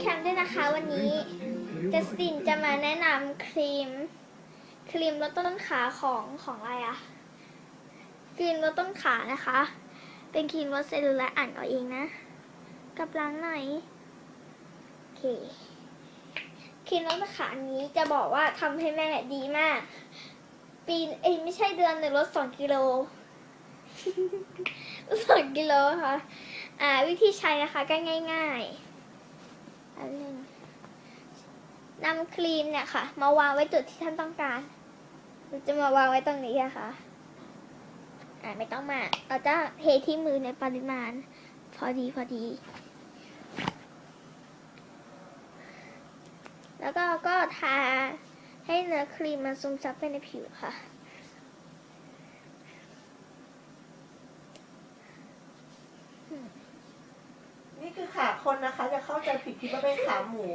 แคมป์ด้วยนะคะวันนี้จัสตินจะมาแนะนำครีม ครีมลดต้นขาของของอะไรอะครีมลดต้นขานะคะ เป็นครีมลดเซลลูไลท์อ่านเอาเองนะ กับล้างหน่อยโอเคครีมลดต้นขาอันนี้จะบอกว่าทำให้แม่ดีมาก ปีนเอ้ยไม่ใช่เดือนหนึ่งลดสองกิโลสองกิโลค่ะ อ่าวิธีใช้นะคะก็ง่าย ๆ อันหนึ่งนำครีมเนี่ยค่ะ มาวางไว้จุดที่ท่านต้องการเราจะมาวางไว้ตรงนี้อะค่ะอ่าไม่ต้องมาเราจะเทที่มือในปริมาณ พอดีพอดี แล้วก็ก็ทาให้เนื้อครีมมันซึมซับไปในผิวค่ะ นี่คือ ขาคนนะคะ จะเข้าใจผิดคิดว่าเป็นขาหมู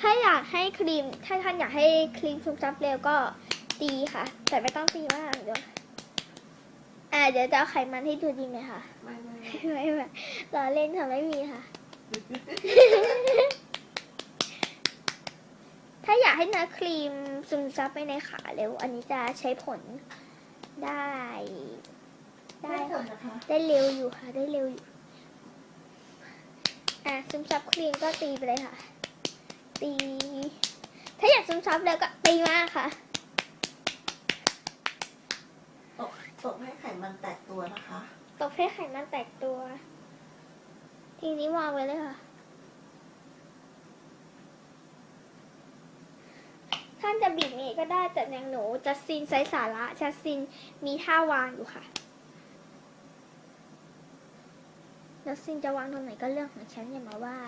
ถ้าอยากให้ครีม ถ้าท่านอยากให้ครีมซึมซับเร็วก็ตีค่ะ แต่ไม่ต้องตีมากเดี๋ยวอ่าเดี๋ยวจะเอาไขมันให้ดูดีไหมคะไม่ไม่ไม่ไม่รอเล่นค่ะไม่มีค่ะ ถ้าอยากให้เนื้อครีมซึมซับไปในขาเร็ว อันนี้จะใช้ผลได้ ได้ได้ผค่ะลนะคะได้เร็วอยู่ค่ะ ได้เร็วอยู่ อะซึมซับครีมก็ตีไปเลยค่ะ ตี ถ้าอยากซึมซับเร็วก็ตีมากค่ะตกตกให้ไขมันแตกตัวนะคะตบให้ไขมันแตกตัว ทีนี้วางไว้เลยค่ะ ท่านจะบีบอย่างนี้ก็ได้แต่อย่างหนูจัสซินไซส์สาระจัสซินมีท่าวางอยู่ค่ะ จัสซินจะวางตรงไหนก็เรื่องของฉันอย่ามาว่า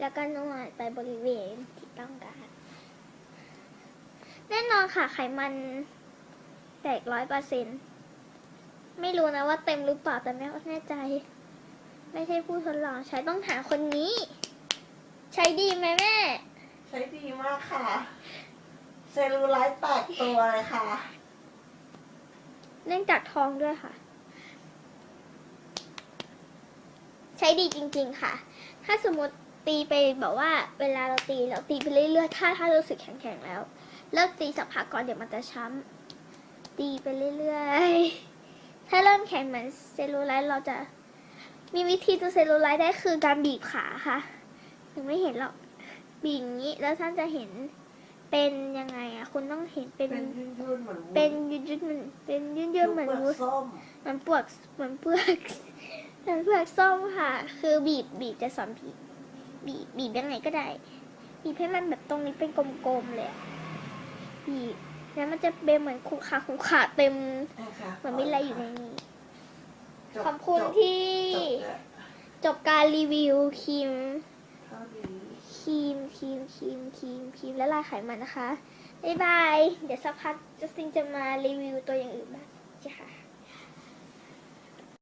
แล้วก็นวดไปบริเวณที่ต้องการ แน่นอนค่ะไขมันแตกร้อยเปอร์เซ็นไม่รู้นะว่าเต็มหรือเปล่าแต่แม่แน่ใจ ไม่ใช่ผู้ทดลองใช้ต้องหาคนนี้ ใช้ดีไหมแม่ ใช้ดีมากค่ะ เซลลูไลท์แตกตัวเลยค่ะ เนื่องจากท้องด้วยค่ะ ใช้ดีจริง ๆ ค่ะ ถ้าสมมติตีไปแบบว่า เวลาเราตีเราตีไปเรื่อยๆ ถ้าถ้ารู้สึกแข็งๆแล้ว เลิกตีสักพักก่อนเดี๋ยวมันจะช้ำตีไปเรื่อยๆ ถ้าเริ่มแข็งเหมือนเซลลูไลท์เราจะมีวิธีดูเซลลูไลท์ได้คือการบีบขาค่ะ ยังไม่เห็นหรอกบีบอย่างนี้แล้วท่านจะเห็นเป็นยังไงอะคุณต้องเห็นเป็นเป็นยืนๆเหมือนวุ้เป็นยืดยืดๆมันเป็นยืดยืดๆเหมือนเปลืวุ้อกส้มเหมือนเปลือกเหมือนเปลือกเหมือนเปลือกส้มค่ะ คือบีบบีบจะสอนบีบบีบบีบยังไงก็ได้บีบให้มันแบบตรงนี้เป็นกลมๆเลยอะบีบแล้วมันจะเป็นเหมือนขูขาขูขาเต็มนะคะเหมือนมีอะไรอยู่ในนี้จบขอบคุณจบที่จบแล้วจบการรีวิวครีมเท่านี้ ครีมครีมครีมครีมครีมและลายไขมันนะคะ บ๊ายบาย เดี๋ยวสักพักจะซิงจะมารีวิวตัวอย่างอื่นบ้างจ้ะค่ะ